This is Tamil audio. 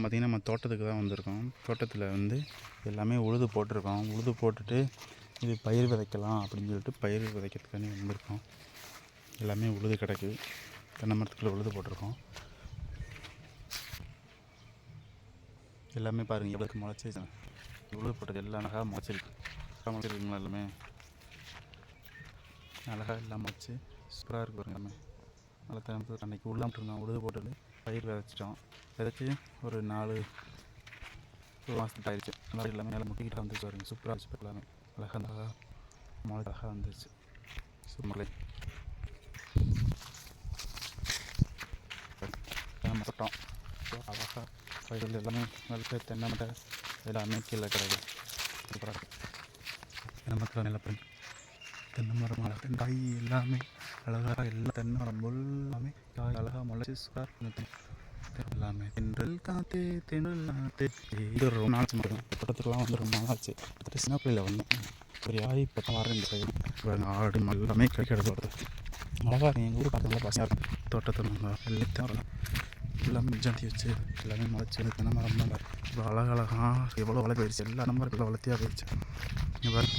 பார்த்திங்கன்னா நம்ம தோட்டத்துக்கு தான் வந்திருக்கோம். தோட்டத்தில் வந்து எல்லாமே உழுது போட்டிருக்கோம். உழுது போட்டுட்டு இது பயிர் விதைக்கலாம் அப்படின்னு சொல்லிட்டு பயிர் விதைக்கிறதுக்கானே வந்திருக்கோம். எல்லாமே உழுது கிடக்கு தென்னை மரத்துக்குள்ளே உழுது போட்டிருக்கோம். எல்லாமே பாருங்கள் எவ்வளோக்கு முளைச்சி உழுது போட்டது எல்லாம் அழகாக முளைச்சிருக்கு முளைச்சிருக்குங்களா எல்லாமே? அழகாக எல்லாம் முளைச்சி சூப்பராக இருக்கு பாருங்க எல்லாமே. நல்லா தினமும் அன்றைக்கி உள்ளாமட்டிருந்தோம் உழுது போட்டது பயிர் விதைச்சிட்டோம் விதைச்சி ஒரு நாலு ஒரு மாதத்துக்கு ஆயிடுச்சு நல்லா எல்லாமே நல்லா முட்டிக்கிட்டு வந்துச்சு பாருங்க. சூப்பராக இருந்துச்சு எல்லாமே. அழகாக அழகாக மழை அழகாக வந்துச்சு. சூப்பர்லே மட்டம் அழகாக பயிர்கள் எல்லாமே நல்ல தென்னை மட்டை எல்லாமே கீழே கிடையாது சூப்பராக தென்னை மரத்தில் நிலப்பெண் தென்னை மரம் அழகாக காய் எல்லாமே அழகாக எல்லா தென்னை மரம் எல்லாமே காய் அழகாக முளைச்சி சூப்பராக எல்லாமே தென்றல் காத்தே தென்றல் காத்தே இது ரொம்ப நாள் மட்டும் தோட்டத்துக்குலாம் வந்து ரொம்ப நாளாச்சு. கிட்டத்தட்ட சின்ன பிள்ளையில் வந்தோம். ஒரு ஆய் இப்போ தான் வரேன் இந்த சைடு. ஆடு மலை எல்லாமே கிடைக்கிறது வருது அழகாக இருக்கும் எங்கள் ஊர் பார்த்து நல்லா பசியாக இருக்கும் தோட்டத்தில் நம்ம எல்லாத்தையும் வரலாம் எல்லாமே ஜாந்தி வச்சு எல்லாமே முளைச்சி வந்து தென்னை மரம் தான் இப்போ அழகழகாக எவ்வளோ வளர்க்க போயிடுச்சு எல்லா நம்பரும் இவ்வளோ வளர்த்தியாக போயிடுச்சு இங்கே பாருங்க